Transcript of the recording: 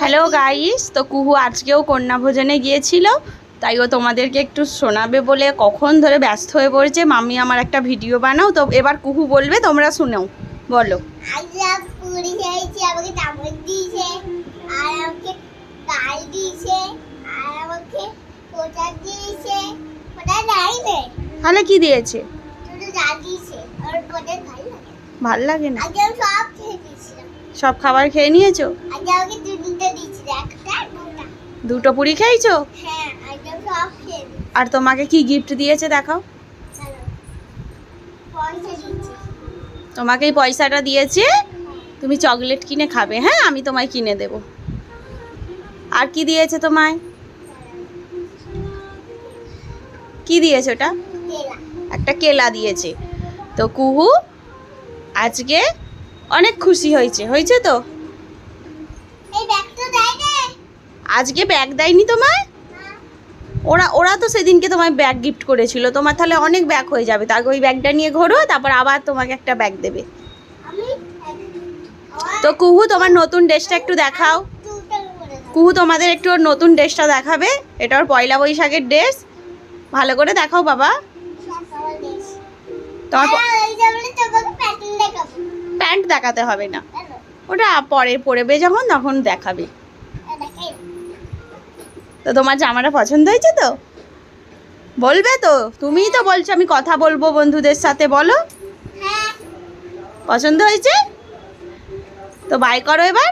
Hello guys তো কুহু আজকেও কন্যা ভোজনে গিয়েছিল তাই ও তোমাদেরকে একটু শোনাবে বলে কখন ধরে ব্যস্ত হয়ে পড়েছে। মামি আমার একটা ভিডিও বানাও। তো এবার কুহু বলবে তোমরা শুনেও বলো। তাহলে কি দিয়েছে? ভালো লাগে না? সব খাবার খেয়ে নিয়েছো? দুটো পুরি খেয়েছো? হ্যাঁ আর তোমাকে কি গিফট দিয়েছে দেখাও। তোমাকে এই পয়সাটা দিয়েছে। তুমি চকলেট কিনে খাবে হ্যাঁ? আমি তোমায় কিনে দেব। আর কি দিয়েছে তোমায়? কি দিয়েছে ওটা? একটা কেলা দিয়েছে। তো কুহু আজকে অনেক খুশি হয়েছে হয়েছে তো? আজকে ব্যাগ দেয়নি তোমায়? ওরা ওরা তো সেদিনকে তোমায় ব্যাগ গিফট করেছিল তোমার তাহলে অনেক ব্যাগ হয়ে যাবে। তার ওই ব্যাগটা নিয়ে ঘোরো তারপর আবার তোমাকে একটা ব্যাগ দেবে। তো কুহু তোমার নতুন ড্রেসটা একটু দেখাও। কুহু তোমাদের একটু ওর নতুন ড্রেসটা দেখাবে। এটা ওর পয়লা বৈশাখের ড্রেস। ভালো করে দেখাও বাবা। তোমার প- আর ওই যে বলে তোমাকে প্যাটার্ন দেখাবো প্যান্ট দেখাতে হবে না। ওটা পরে পরবে যখন তখন দেখাবে। তো তোমার জামাটা পছন্দ হয়েছে তো? বলবে তো? তুমিই তো বলছো আমি কথা বলব বন্ধুদের সাথে বলো। হ্যাঁ। পছন্দ হয়েছে? তো বাই করো এবার।